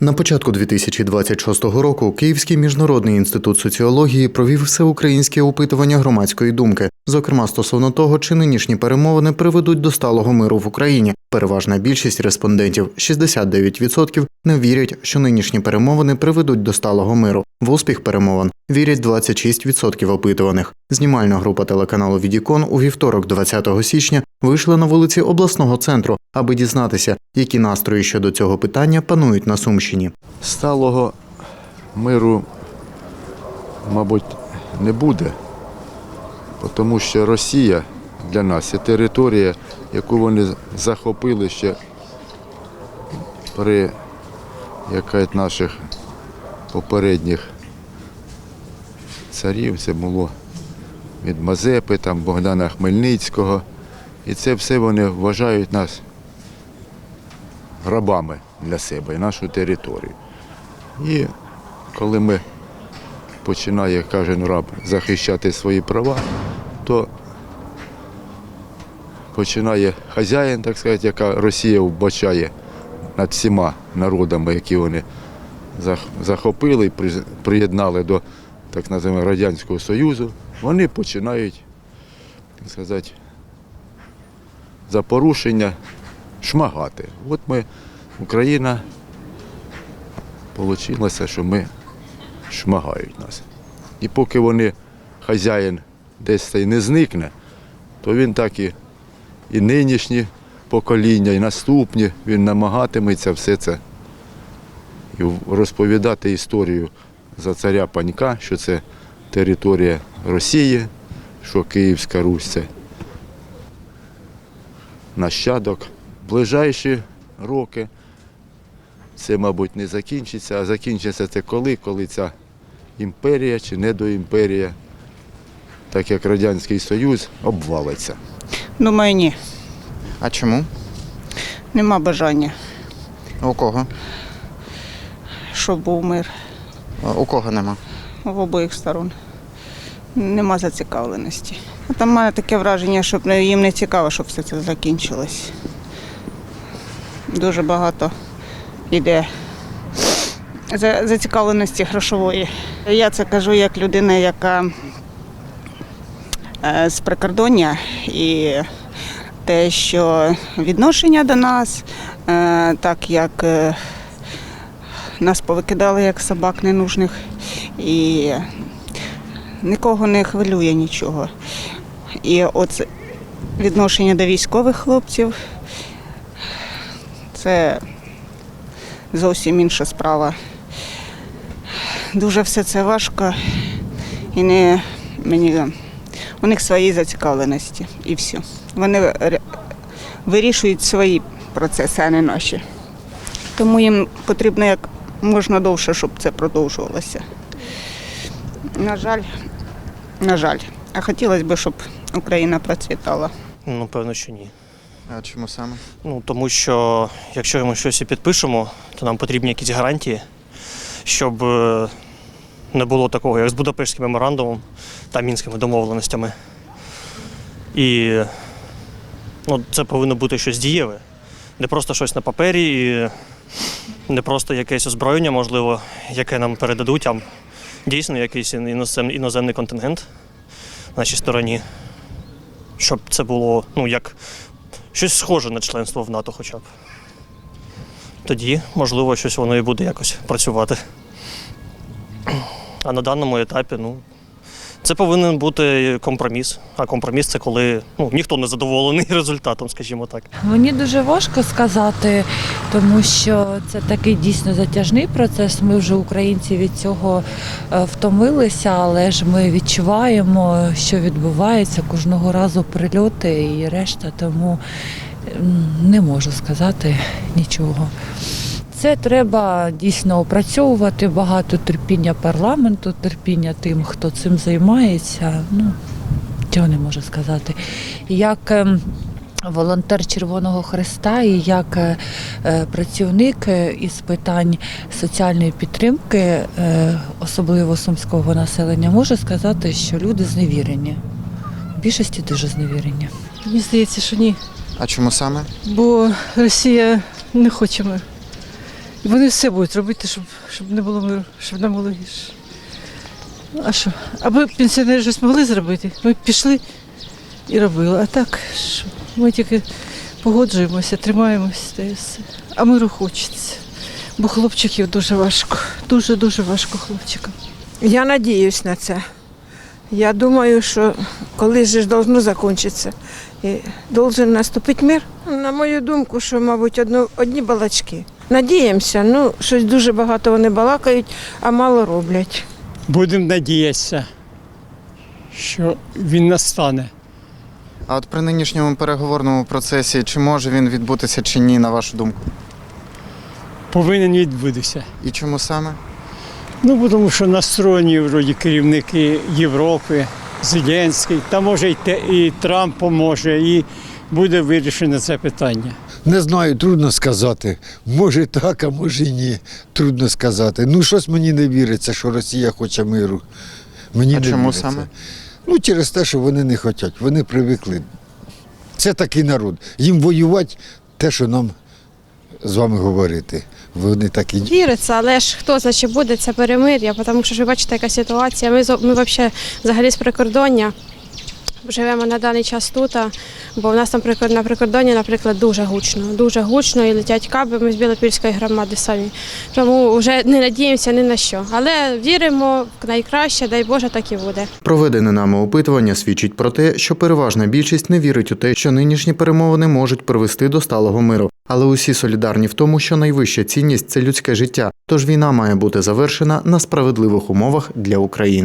На початку 2026 року Київський міжнародний інститут соціології провів всеукраїнське опитування громадської думки, зокрема стосовно того, чи нинішні перемовини приведуть до сталого миру в Україні. Переважна більшість респондентів 69% не вірять, що нинішні перемовини приведуть до сталого миру. В успіх перемовин вірять 26% опитуваних. Знімальна група телеканалу Відікон у вівторок, 20 січня, вийшла на вулиці обласного центру, аби дізнатися, які настрої щодо цього питання панують на Сумщині. Сталого миру, мабуть, не буде, тому що Росія для нас це територія, яку вони захопили ще при як кажуть, наших попередніх царів. Це було від Мазепи, там, Богдана Хмельницького. І це все вони вважають нас рабами для себе і нашу територію. І коли ми починає кожен раб захищати свої права, то починає хазяїн, так сказати, яка Росія вбачає над всіма народами, які вони захопили і приєднали до так називаємо Радянського Союзу, вони починають, так сказати, за порушення шмагати. От ми, Україна, вийшло, що ми шмагають нас. І поки вони, хазяїн десь не зникне, то він так і, і нинішні покоління, і наступні, він намагатиметься все це і розповідати історію за царя Панька, що це територія Росії, що Київська Русь це нащадок. Ближайші роки це, мабуть, не закінчиться, а закінчиться це коли, коли ця імперія чи недоімперія, так як Радянський Союз, обвалиться. Думаю, ні. А чому? Нема бажання, У кого? щоб був мир У кого нема? в обох сторон. Нема зацікавленості. А Там має таке враження, що їм не цікаво, щоб все це закінчилось. Дуже багато йде зацікавленості грошової. Я це кажу як людина, яка з прикордоння і те, що відношення до нас, е, так як е, нас повикидали як собак ненужних, і нікого не хвилює нічого. І от відношення до військових хлопців це зовсім інша справа. Дуже все це важко і не мені у них свої зацікавленості і все. Вони вирішують свої процеси, а не наші. Тому їм потрібно як можна довше, щоб це продовжувалося. На жаль, на жаль. А хотілося б, щоб Україна процвітала. Ну, певно, що ні. А чому саме? Ну, тому що якщо ми щось і підпишемо, то нам потрібні якісь гарантії, щоб е, не було такого, як з Будапештським меморандумом та мінськими домовленостями. І ну, це повинно бути щось дієве, не просто щось на папері, і не просто якесь озброєння, можливо, яке нам передадуть, а дійсно якийсь інозем- іноземний контингент на нашій стороні. Щоб це було ну, як щось схоже на членство в НАТО хоча б. Тоді, можливо, щось воно і буде якось працювати. А на даному етапі, ну, це повинен бути компроміс. А компроміс це коли ну, ніхто не задоволений результатом, скажімо так. Мені дуже важко сказати, тому що це такий дійсно затяжний процес. Ми вже українці від цього е, втомилися, але ж ми відчуваємо, що відбувається кожного разу прильоти і решта, тому не можу сказати нічого. Це треба дійсно опрацьовувати багато терпіння парламенту, терпіння тим, хто цим займається. Ну, цього не можу сказати. Як ем, волонтер Червоного Христа і як е, е, працівник е, із питань соціальної підтримки, особливо сумського населення, можу сказати, що люди зневірені. В більшості дуже зневірені. Мені здається, що ні. А чому саме? Бо Росія не хоче мир. Вони все будуть робити, щоб, щоб не було миру, щоб нам було гірше. А що? Аби пенсіонери щось могли зробити, ми б пішли і робили. А так, що? ми тільки погоджуємося, тримаємося та і все. А миру хочеться. Бо хлопчиків дуже важко. Дуже-дуже важко хлопчикам. Я надіюсь на це. Я думаю, що колись ж должно закінчитися. І должен наступити мир. На мою думку, що, мабуть, одні балачки. Надіємося, ну, щось дуже багато вони балакають, а мало роблять. Будемо надіятися, що він настане. А от при нинішньому переговорному процесі чи може він відбутися чи ні, на вашу думку? Повинен відбутися. І чому саме? Ну, тому що настроєні вроді керівники Європи, Зеленський, та може і, те, і Трамп поможе, і буде вирішено це питання. Не знаю, трудно сказати. Може так, а може й ні. Трудно сказати. Ну, щось мені не віриться, що Росія хоче миру. Мені А не чому віриться. саме? Ну, через те, що вони не хочуть. Вони привикли. Це такий народ. Їм воювати те, що нам з вами говорити. Вони такі. Віриться, але ж хто значить буде це перемир'я, тому що ж ви бачите, яка ситуація. Ми, ми взагалі взагалі з прикордоння живемо на даний час тут, бо в нас там на прикордонні, наприклад, дуже гучно. Дуже гучно і летять каби, ми з Білопільської громади самі. Тому вже не надіємося ні на що. Але віримо в найкраще, дай Боже, так і буде. Проведене нами опитування свідчить про те, що переважна більшість не вірить у те, що нинішні перемовини можуть привести до сталого миру. Але усі солідарні в тому, що найвища цінність це людське життя. Тож війна має бути завершена на справедливих умовах для України.